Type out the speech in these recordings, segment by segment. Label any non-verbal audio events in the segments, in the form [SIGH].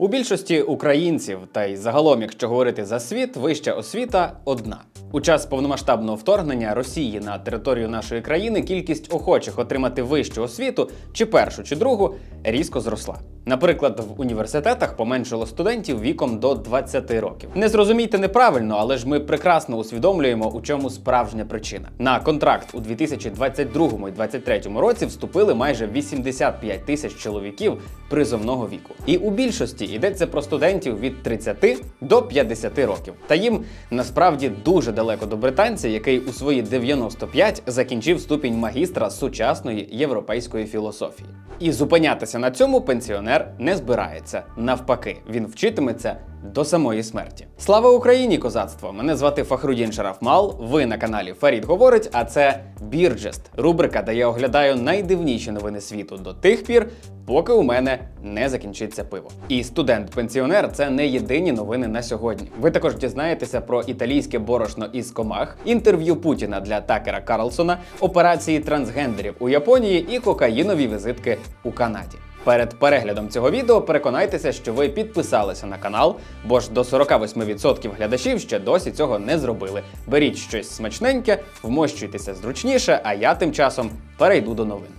У більшості українців, та й загалом, якщо говорити за світ, вища освіта одна. У час повномасштабного вторгнення Росії на територію нашої країни кількість охочих отримати вищу освіту, чи першу, чи другу, різко зросла. Наприклад, в університетах поменшало студентів віком до 20 років. Не зрозумійте неправильно, але ж ми прекрасно усвідомлюємо, у чому справжня причина. На контракт у 2022 і 2023 році вступили майже 85 тисяч чоловіків призовного віку. І у більшості йдеться про студентів від 30 до 50 років. Та їм насправді дуже далеко до британця, який у свої 95 закінчив ступінь магістра сучасної європейської філософії. І зупинятися на цьому пенсіонер не збирається. Навпаки, він вчитиметься до самої смерті. Слава Україні, козацтво! Мене звати Фахрудін Шарафмал. Ви на каналі Фарід говорить. А це Бірджест, рубрика, де я оглядаю найдивніші новини світу до тих пір, поки у мене не закінчиться пиво. І студент-пенсіонер це не єдині новини на сьогодні. Ви також дізнаєтеся про італійське борошно із комах, інтерв'ю Путіна для Такера Карлсона, операції трансгендерів у Японії і кокаїнові візитки у Канаді. Перед переглядом цього відео переконайтеся, що ви підписалися на канал, бо ж до 48% глядачів ще досі цього не зробили. Беріть щось смачненьке, вмощуйтеся зручніше, а я тим часом перейду до новин.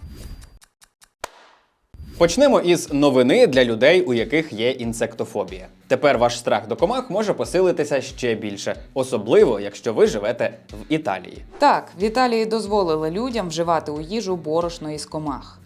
Почнемо із новини для людей, у яких є інсектофобія. Тепер ваш страх до комах може посилитися ще більше, особливо якщо ви живете в Італії. Так, в Італії дозволили людям вживати у їжу борошно із комах.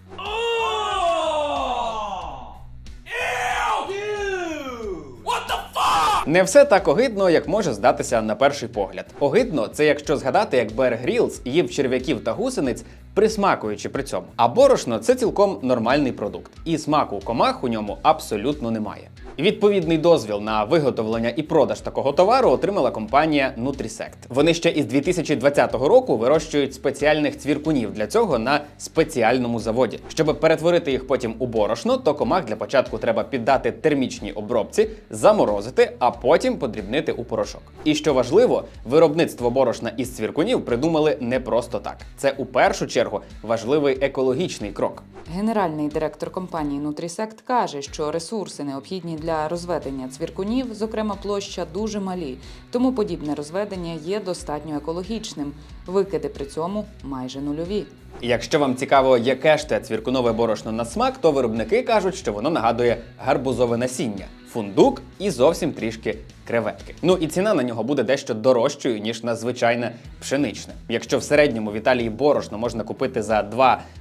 Не все так огидно, як може здатися на перший погляд. Огидно це якщо згадати, як Бер Грілс їв черв'яків та гусениць, присмакуючи при цьому. А борошно це цілком нормальний продукт, і смаку комах у ньому абсолютно немає. Відповідний дозвіл на виготовлення і продаж такого товару отримала компанія Nutrisect. Вони ще із 2020 року вирощують спеціальних цвіркунів для цього на спеціальному заводі. Щоб перетворити їх потім у борошно, то комах для початку треба піддати термічній обробці, заморозити, а потім подрібнити у порошок. І що важливо, виробництво борошна із цвіркунів придумали не просто так. Це у першу чергу важливий екологічний крок. Генеральний директор компанії Nutrisect каже, що ресурси необхідні для розведення цвіркунів, зокрема площа, дуже малі, тому подібне розведення є достатньо екологічним. Викиди при цьому майже нульові. Якщо вам цікаво, яке ж те цвіркунове борошно на смак, то виробники кажуть, що воно нагадує гарбузове насіння, фундук і зовсім трішки креветки. Ну і ціна на нього буде дещо дорожчою, ніж на звичайне пшеничне. Якщо в середньому в Італії борошно можна купити за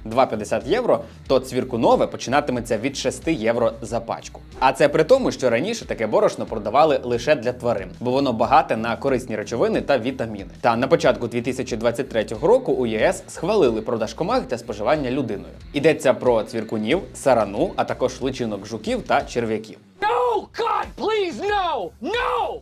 2-2,50 євро, то цвіркунове починатиметься від 6 євро за пачку. А це при тому, що раніше таке борошно продавали лише для тварин, бо воно багате на корисні речовини та вітаміни. Та на початку 2023 року у ЄС схвалили продаж комах для споживання людиною. Йдеться про цвіркунів, сарану, а також личинок жуків та черв'яків. No! God, please, no! No!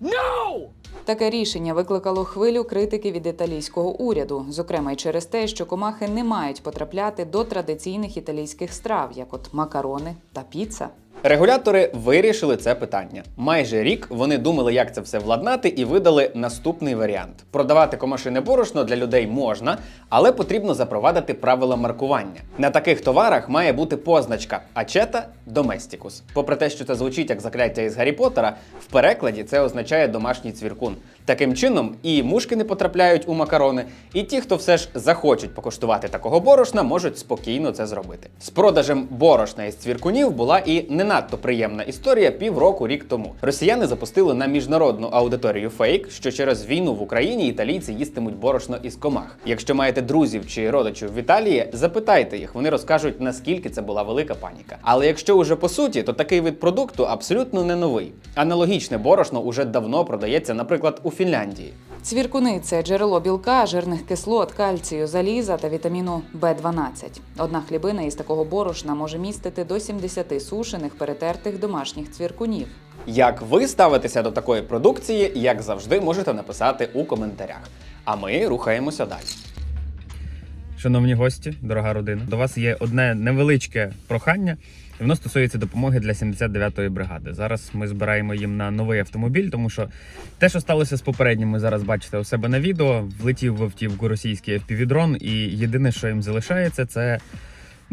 No! Таке рішення викликало хвилю критики від італійського уряду, зокрема й через те, що комахи не мають потрапляти до традиційних італійських страв, як от макарони та піца. Регулятори вирішили це питання. Майже рік вони думали, як це все владнати, і видали наступний варіант: продавати комашине борошно для людей можна, але потрібно запровадити правила маркування. На таких товарах має бути позначка Ачета Доместікус. Попри те, що це звучить як закляття із Гаррі Поттера, в перекладі це означає домашній цвіркун. Таким чином, і мушки не потрапляють у макарони, і ті, хто все ж захочуть покуштувати такого борошна, можуть спокійно це зробити. З продажем борошна із цвіркунів була і не надто приємна історія півроку рік тому. Росіяни запустили на міжнародну аудиторію фейк, що через війну в Україні італійці їстимуть борошно із комах. Якщо маєте друзів чи родичів в Італії, запитайте їх, вони розкажуть наскільки це була велика паніка. Але якщо уже по суті, то такий вид продукту абсолютно не новий. Аналогічне борошно уже давно продається, наприклад, у Фінляндії. Цвіркуни це джерело білка, жирних кислот, кальцію, заліза та вітаміну В12. Одна хлібина із такого борошна може містити до 70 сушених перетертих домашніх цвіркунів. Як ви ставитеся до такої продукції, як завжди, можете написати у коментарях. А ми рухаємося далі. Шановні гості, дорога родина, до вас є одне невеличке прохання. і Воно стосується допомоги для 79-ї бригади. Зараз ми збираємо їм на новий автомобіль, тому що те, що сталося з попереднім, ви зараз бачите у себе на відео. Влетів в автівку російський FPV-дрон, і єдине, що їм залишається, це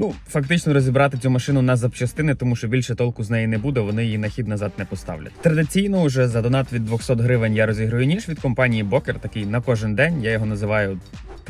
Ну, фактично розібрати цю машину на запчастини, тому що більше толку з неї не буде, вони її на хід назад не поставлять. Традиційно вже за донат від 200 гривень я розіграю ніж від компанії Бокер, такий на кожен день. Я його називаю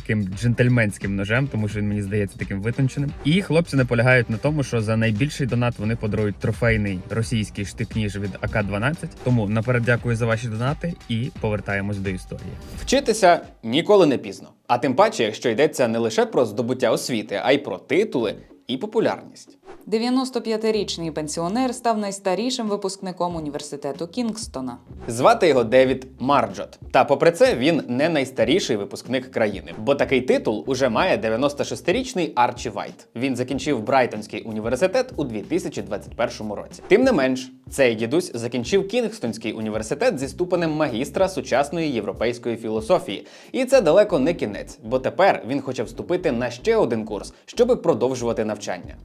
таким джентльменським ножем, тому що він мені здається таким витонченим. І хлопці наполягають на тому, що за найбільший донат вони подарують трофейний російський штик-ніж від АК-12. Тому наперед дякую за ваші донати і повертаємось до історії. Вчитися ніколи не пізно. А тим паче, якщо йдеться не лише про здобуття освіти, а й про титули і популярність. 95-річний пенсіонер став найстарішим випускником університету Кінгстона. Звати його Девід Марджот. Та попри це він не найстаріший випускник країни, бо такий титул уже має 96-річний Арчі Вайт. Він закінчив Брайтонський університет у 2021 році. Тим не менш, цей дідусь закінчив Кінгстонський університет зі ступенем магістра сучасної європейської філософії. І це далеко не кінець, бо тепер він хоче вступити на ще один курс, щоби продовжувати навчання.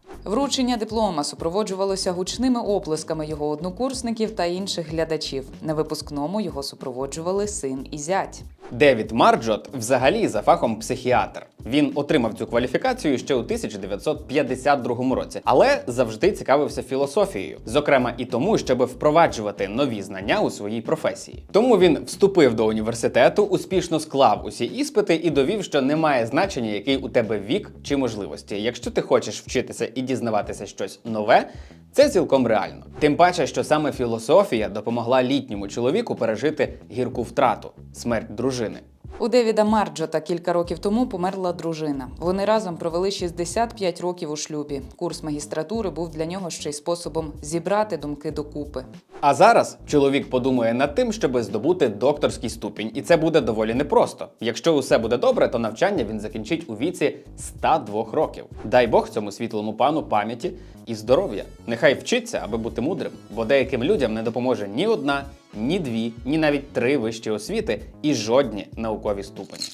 Вручення диплома супроводжувалося гучними оплесками його однокурсників та інших глядачів. На випускному його супроводжували син і зять. Девід Марджот взагалі за фахом психіатр. Він отримав цю кваліфікацію ще у 1952 році, але завжди цікавився філософією, зокрема і тому, щоб впроваджувати нові знання у своїй професії. Тому він вступив до університету, успішно склав усі іспити і довів, що немає значення, який у тебе вік чи можливості. Якщо ти хочеш вчитися і дізнаватися щось нове, це цілком реально. Тим паче, що саме філософія допомогла літньому чоловіку пережити гірку втрату смерть дружини. У Девіда Марджота кілька років тому померла дружина. Вони разом провели 65 років у шлюбі. Курс магістратури був для нього ще й способом зібрати думки докупи. А зараз чоловік подумає над тим, щоб здобути докторський ступінь, і це буде доволі непросто. Якщо усе буде добре, то навчання він закінчить у віці 102 років. Дай Бог цьому світлому пану пам'яті і здоров'я. Нехай вчиться, аби бути мудрим, бо деяким людям не допоможе ні одна, ні дві, ні навіть три вищі освіти і жодні наукові ступені.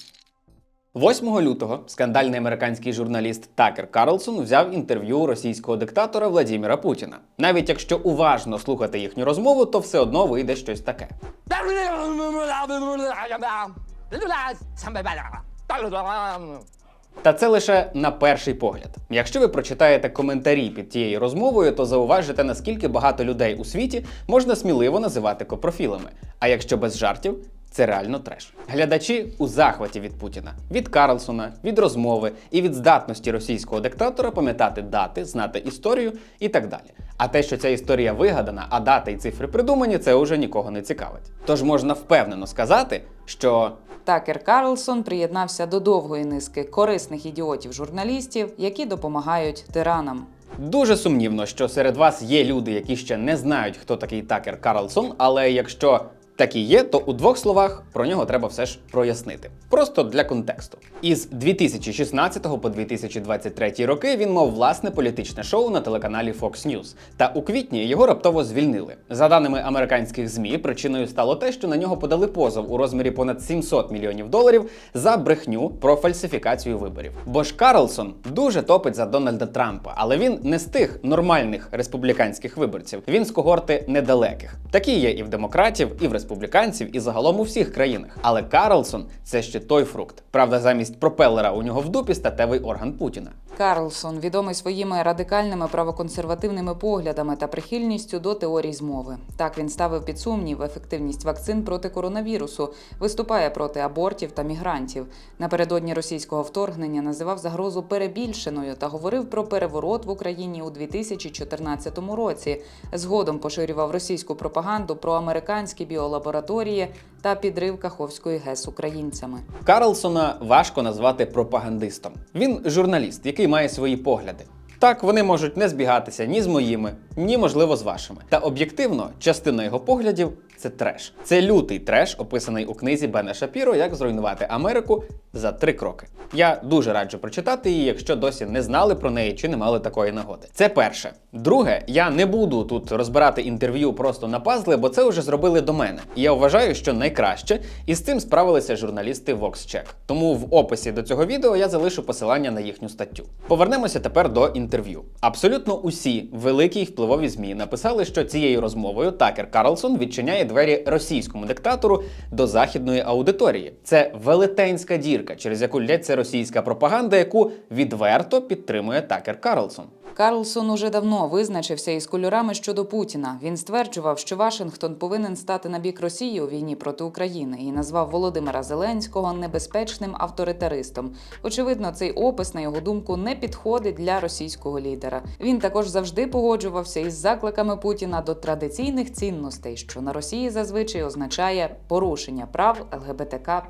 8 лютого скандальний американський журналіст Такер Карлсон взяв інтерв'ю російського диктатора Владіміра Путіна. Навіть якщо уважно слухати їхню розмову, то все одно вийде щось таке. Та це лише на перший погляд. Якщо ви прочитаєте коментарі під тією розмовою, то зауважите, наскільки багато людей у світі можна сміливо називати копрофілами. А якщо без жартів, це реально треш. Глядачі у захваті від Путіна, від Карлсона, від розмови і від здатності російського диктатора пам'ятати дати, знати історію і так далі. А те, що ця історія вигадана, а дати і цифри придумані, це уже нікого не цікавить. Тож можна впевнено сказати, що Такер Карлсон приєднався до довгої низки корисних ідіотів-журналістів, які допомагають тиранам. Дуже сумнівно, що серед вас є люди, які ще не знають, хто такий Такер Карлсон, але якщо такі є, то у двох словах про нього треба все ж прояснити. Просто для контексту. Із 2016 по 2023 роки він мав власне політичне шоу на телеканалі Fox News. Та у квітні його раптово звільнили. За даними американських ЗМІ, причиною стало те, що на нього подали позов у розмірі понад 700 мільйонів доларів за брехню про фальсифікацію виборів. Бо ж Карлсон дуже топить за Дональда Трампа, але він не з тих нормальних республіканських виборців. Він з когорти недалеких. Такі є і в демократів, і в республіканців, і загалом у всіх країнах. Але Карлсон це ще той фрукт. Правда, замість пропелера у нього в дупі статевий орган Путіна. Карлсон відомий своїми радикальними правоконсервативними поглядами та прихильністю до теорій змови. Так він ставив під сумнів ефективність вакцин проти коронавірусу, виступає проти абортів та мігрантів. Напередодні російського вторгнення називав загрозу перебільшеною та говорив про переворот в Україні у 2014 році. Згодом поширював російську пропаганду про американські біолабораторії та підрив Каховської ГЕС українцями. Карлсона важко назвати пропагандистом. Він журналіст, який має свої погляди. Так, вони можуть не збігатися ні з моїми, ні, можливо, з вашими. Та об'єктивно, частина його поглядів це треш. Це лютий треш, описаний у книзі Бена Шапіро Як зруйнувати Америку за три кроки. Я дуже раджу прочитати її, якщо досі не знали про неї чи не мали такої нагоди. Це перше. Друге, я не буду тут розбирати інтерв'ю просто на пазли, бо це вже зробили до мене. І я вважаю, що найкраще і з цим справилися журналісти VoxCheck. Тому в описі до цього відео я залишу посилання на їхню статтю. Повернемося тепер до інтерв'ю. Абсолютно усі великі й впливові змі написали, що цією розмовою Такер Карлсон відчиняє двері російському диктатору до західної аудиторії. Це велетенська дірка, через яку лється російська пропаганда, яку відверто підтримує Такер Карлсон. Карлсон уже давно визначився із кольорами щодо Путіна. Він стверджував, що Вашингтон повинен стати на бік Росії у війні проти України і назвав Володимира Зеленського небезпечним авторитаристом. Очевидно, цей опис, на його думку, не підходить для російського лідера. Він також завжди погоджувався із закликами Путіна до традиційних цінностей, що на Росії зазвичай означає порушення прав ЛГБТК.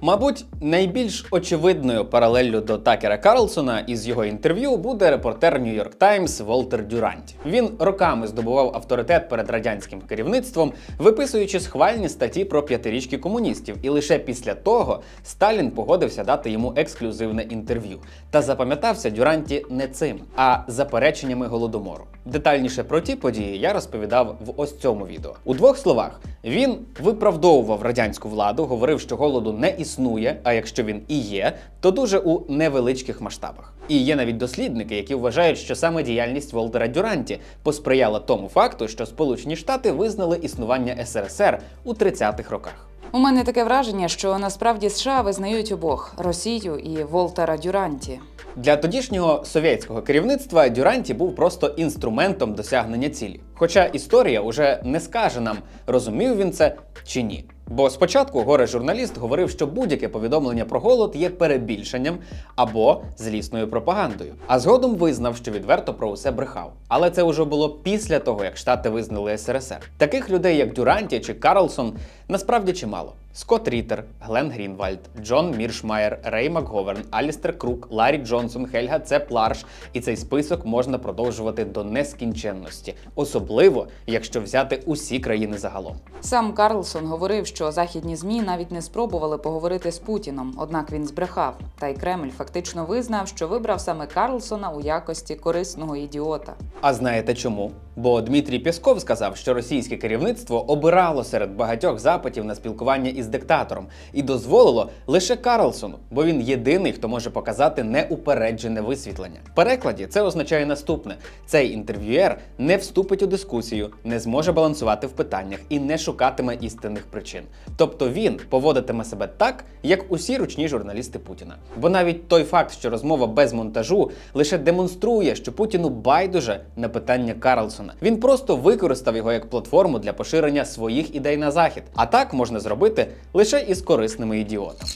Мабуть, найбільш очевидною паралеллю до Такера Карлсона із його інтерв'ю буде репортер Нью-Йорк Таймс Волтер Дюранті. Він роками здобував авторитет перед радянським керівництвом, виписуючи схвальні статті про п'ятирічки комуністів. І лише після того Сталін погодився дати йому ексклюзивне інтерв'ю. Та запам'ятався Дюранті не цим, а запереченнями голодомору. Детальніше про ті події я розповідав в ось цьому відео. У двох словах він виправдовував радянську владу, говорив, що голоду не існує, а якщо він і є, то дуже у невеличких масштабах. І є навіть дослідники, які вважають, що саме діяльність Волтера Дюранті посприяла тому факту, що Сполучені Штати визнали існування СРСР у 30-х роках. У мене таке враження, що насправді США визнають обох Росію і Волтера Дюранті. Для тодішнього совєтського керівництва Дюранті був просто інструментом досягнення цілі. Хоча історія уже не скаже нам, розумів він це чи ні. Бо спочатку горе журналіст говорив, що будь-яке повідомлення про голод є перебільшенням або злісною пропагандою, а згодом визнав, що відверто про усе брехав. Але це вже було після того, як Штати визнали СРСР. Таких людей, як Дюранті чи Карлсон, насправді чимало. Скотт Рітер, Глен Грінвальд, Джон Міршмайер, Рей Макговерн, Алістер Крук, Ларі Джонсон, Хельга Цеп Ларш. І цей список можна продовжувати до нескінченності, особливо якщо взяти усі країни загалом. Сам Карлсон говорив, що західні змі навіть не спробували поговорити з Путіном, однак він збрехав. Та й Кремль фактично визнав, що вибрав саме Карлсона у якості корисного ідіота. А знаєте чому? Бо Дмитрій Пєсков сказав, що російське керівництво обирало серед багатьох запитів на спілкування із диктатором і дозволило лише Карлсону, бо він єдиний, хто може показати неупереджене висвітлення. В перекладі це означає наступне: цей інтерв'юєр не вступить у дискусію, не зможе балансувати в питаннях і не шукатиме істинних причин. Тобто він поводитиме себе так, як усі ручні журналісти Путіна. Бо навіть той факт, що розмова без монтажу, лише демонструє, що Путіну байдуже на питання Карлсона. Він просто використав його як платформу для поширення своїх ідей на захід. А так можна зробити лише із корисними ідіотами.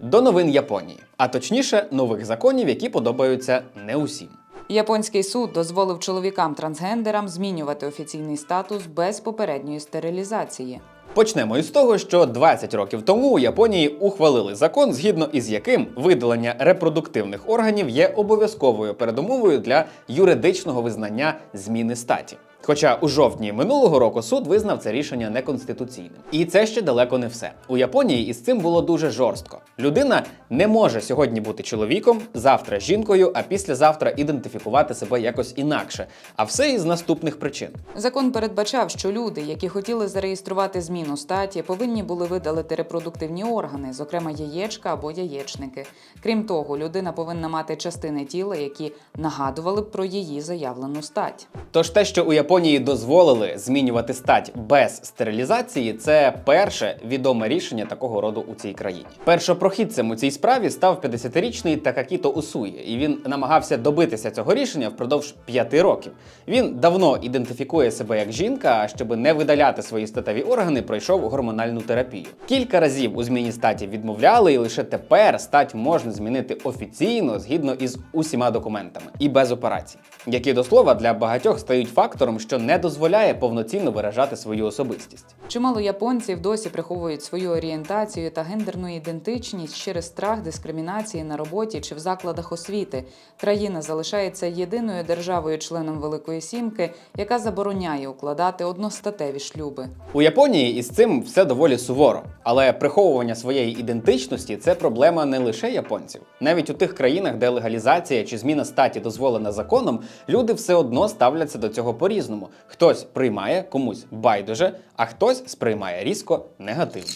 До новин Японії, а точніше нових законів, які подобаються не усім. Японський суд дозволив чоловікам-трансгендерам змінювати офіційний статус без попередньої стерилізації. Почнемо із того, що 20 років тому у Японії ухвалили закон, згідно із яким видалення репродуктивних органів є обов'язковою передумовою для юридичного визнання зміни статі. Хоча у жовтні минулого року суд визнав це рішення неконституційним. І це ще далеко не все. У Японії із цим було дуже жорстко. Людина не може сьогодні бути чоловіком, завтра жінкою, а післязавтра ідентифікувати себе якось інакше. А все із наступних причин. Закон передбачав, що люди, які хотіли зареєструвати зміну статі, повинні були видалити репродуктивні органи, зокрема яєчка або яєчники. Крім того, людина повинна мати частини тіла, які нагадували б про її заявлену стать. Тож те, що у Японії дозволили змінювати стать без стерилізації, це перше відоме рішення такого роду у цій країні. Першопрохідцем у цій справі став 50-річний Такакіто Усує, і він намагався добитися цього рішення впродовж п'яти років. Він давно ідентифікує себе як жінка, а щоб не видаляти свої статеві органи, пройшов гормональну терапію. Кілька разів у зміні статі відмовляли, і лише тепер стать можна змінити офіційно згідно із усіма документами і без операцій, які до слова для багатьох стають фактором, що не дозволяє повноцінно виражати свою особистість. Чимало японців досі приховують свою орієнтацію та гендерну ідентичність через страх дискримінації на роботі чи в закладах освіти. Країна залишається єдиною державою-членом Великої Сімки, яка забороняє укладати одностатеві шлюби. У Японії із цим все доволі суворо, але приховування своєї ідентичності це проблема не лише японців. Навіть у тих країнах, де легалізація чи зміна статі дозволена законом, люди все одно ставляться до цього по-різному. Хтось приймає комусь байдуже, а хтось сприймає різко негативно.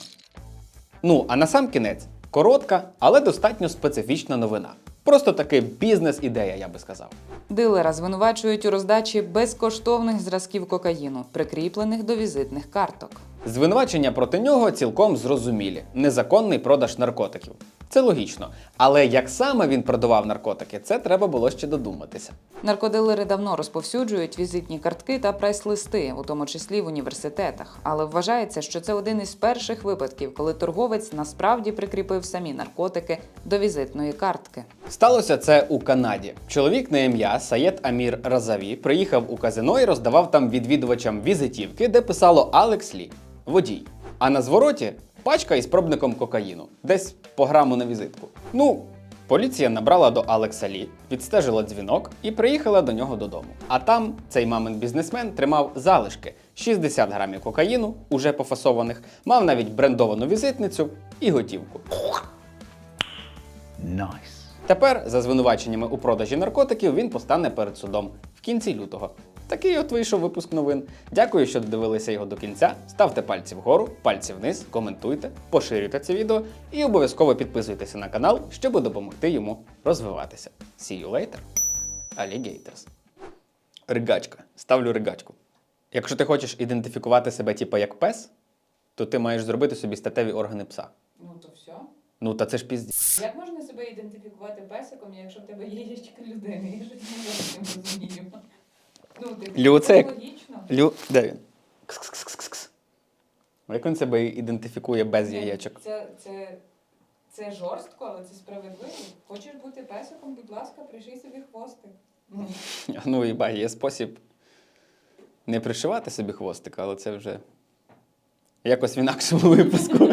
Ну а на сам кінець коротка, але достатньо специфічна новина. Просто таки бізнес-ідея, я би сказав. Дилера звинувачують у роздачі безкоштовних зразків кокаїну, прикріплених до візитних карток. Звинувачення проти нього цілком зрозумілі: незаконний продаж наркотиків. Це логічно. Але як саме він продавав наркотики, це треба було ще додуматися. Наркодилери давно розповсюджують візитні картки та прайс-листи, у тому числі в університетах. Але вважається, що це один із перших випадків, коли торговець насправді прикріпив самі наркотики до візитної картки. Сталося це у Канаді. Чоловік на ім'я Саєд Амір Разаві приїхав у казино і роздавав там відвідувачам візитівки, де писало Алекс Лі, водій. А на звороті пачка із пробником кокаїну, десь по граму на візитку. Ну, поліція набрала до Алекса Лі, відстежила дзвінок і приїхала до нього додому. А там цей мамин бізнесмен тримав залишки 60 грамів кокаїну, уже пофасованих, мав навіть брендовану візитницю і готівку. Nice. Тепер, за звинуваченнями у продажі наркотиків, він постане перед судом в кінці лютого. Такий от вийшов випуск новин. Дякую, що додивилися його до кінця. Ставте пальці вгору, пальці вниз, коментуйте, поширюйте це відео і обов'язково підписуйтеся на канал, щоб допомогти йому розвиватися. See you later, alligators. Ригачка. Ставлю ригачку. Якщо ти хочеш ідентифікувати себе типу як пес, то ти маєш зробити собі статеві органи пса. Ну то все. Ну та це ж пізді. Як можна себе ідентифікувати песиком, якщо в тебе є яєчка людини? Я щось не розумію. Ну, типу, Лю. Де він? Кс-кс-кс-кс-кс. Як він себе ідентифікує без яєчок? Це, це, це жорстко, але це справедливо. Хочеш бути песиком, будь ласка, приший собі хвостик. Ну, і ба, є спосіб не пришивати собі хвостика, але це вже якось в інакшому випуску. [LAUGHS]